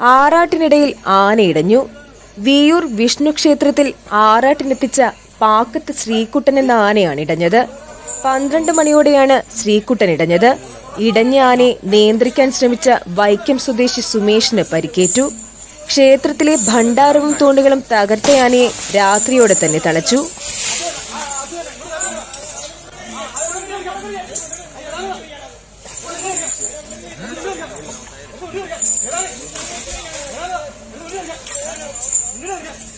ആറാട്ടിനിടയിൽ ആനയിടഞ്ഞു. വിയൂർ വിഷ്ണു ക്ഷേത്രത്തിൽ ആറാട്ടിനെത്തിച്ച പാക്കത്ത് ശ്രീകുട്ടൻ എന്ന ആനയാണ് ഇടഞ്ഞത്. പന്ത്രണ്ട് മണിയോടെയാണ് ശ്രീകുട്ടൻ ഇടഞ്ഞത്. ഇടഞ്ഞ ആനയെ നിയന്ത്രിക്കാൻ ശ്രമിച്ച വൈക്കം സ്വദേശി സുമേഷിന് പരിക്കേറ്റു. ക്ഷേത്രത്തിലെ ഭണ്ഡാരവും തൂണുകളും തകർത്ത ആനയെ രാത്രിയോടെ തന്നെ തളച്ചു. Gana.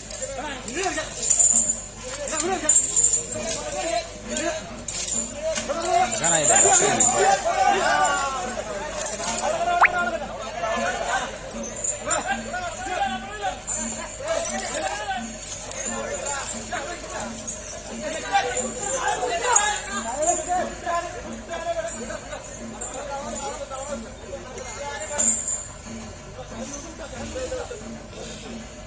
Thank you.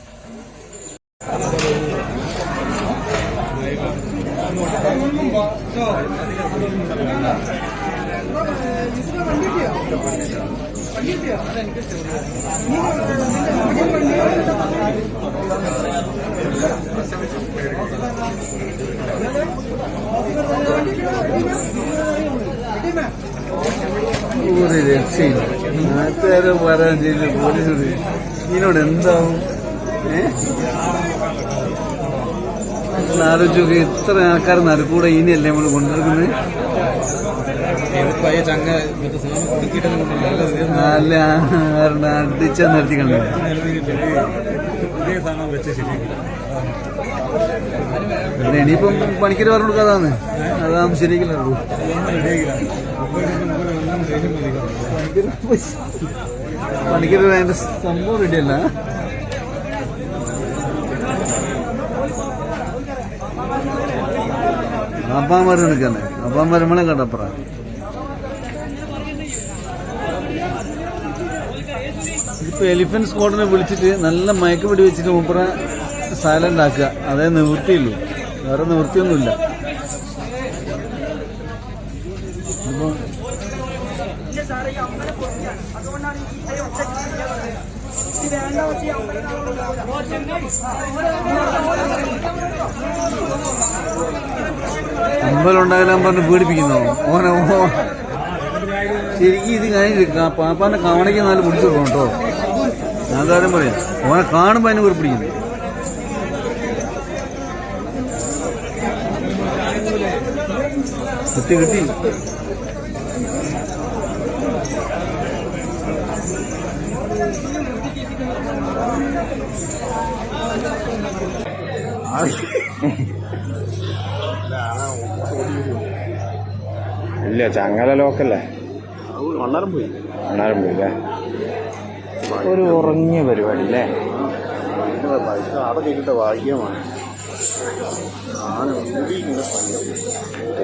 ഒരു രക്ഷയില്ല നാട്ടുകാരെ പറയാൻ ചെയ്യില്ല പോലീസ് ഇതിനോട് എന്താവും? ആലോചിച്ച് നോക്കി ഇത്ര ആൾക്കാർ നടുക്കൂടെ ഇനിയല്ലേ നമ്മൾ കൊണ്ടുനടക്കുന്നത്? ആരുടെ അടിച്ച നിർത്തി കണ്ടു പിന്നെ ഇനിയിപ്പം പണിക്കര് പറഞ്ഞു കൊടുക്കാതാണ്. അതാകും ശരിയാക്കില്ലല്ലോ പണിക്കര് അതിന്റെ സംഭവം റെഡിയല്ല അപ്പാമാര് നിൽക്കണ്ടേ അപ്പാമാര് നമ്മളെ കണ്ടപ്പറ. ഇപ്പൊ എലിഫന്റ് സ്ക്വാഡിനെ വിളിച്ചിട്ട് നല്ല മയക്ക് പിടി വെച്ചിട്ട് മൂപ്പറ സൈലന്റ് ആക്കുക. അതേ നിവൃത്തിയുള്ളൂ. വേറെ നിവൃത്തിയൊന്നുമില്ല. അപ്പൊ അമ്പലം ഉണ്ടാകലാൻ പറഞ്ഞ് പേടിപ്പിക്കുന്നു ഓനെ ഓ. ശരിക്കും ഇത് കഴിഞ്ഞിട്ട് പാപ്പാന്റെ കാവണയ്ക്ക് നാല് പിടിച്ചു കേട്ടോ. ഞാൻ കാര്യം പറയാം? ഓനെ കാണുമ്പോ അതിനെ വെറുപ്പിടിക്കുന്നു കിട്ടി കിട്ടി. ഇല്ല ചങ്ങല ലോക്കല്ലേ? വണ്ണാരം പോയി അണ്ണാരം പോയി അല്ലേ? ഒരു ഉറങ്ങിയ പരിപാടി അല്ലേ ഭാഗ്യമാണ്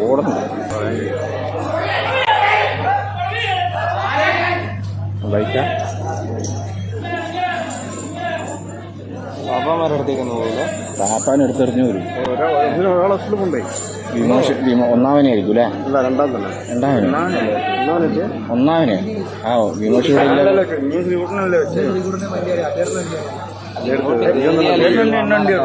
ഓടുന്നു ബൈക്ക പാപ്പാമാരുടെ അടുത്തേക്കൊന്നും പോയില്ല താപ്പാൻ എടുത്തെറിഞ്ഞു വരും സ്കൂളിൽ കൊണ്ടുപോയി വിമോശ വിമോ ഒന്നാമനായിരിക്കും അല്ലേ രണ്ടാമന് ഒന്നാമന് ആ വിമോശ ഇവിടെ ഇല്ല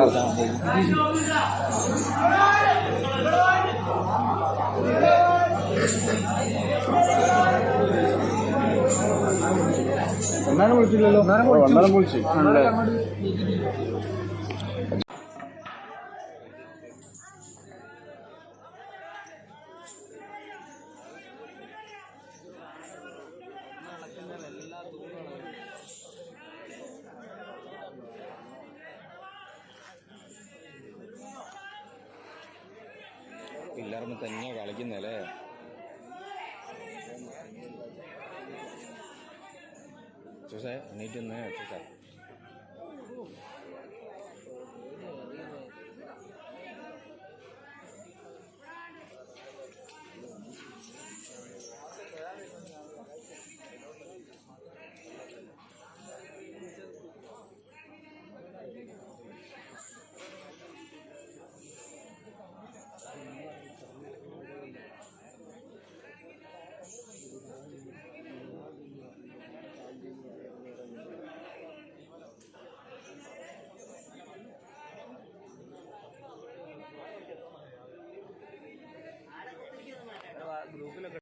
ഒന്നാലും വിളിച്ചില്ലല്ലോ. ഒന്നാലും വിളിച്ചു. പിള്ളേർന്ന് തന്നെ കളിക്കുന്നല്ലേ exercise. I need to know.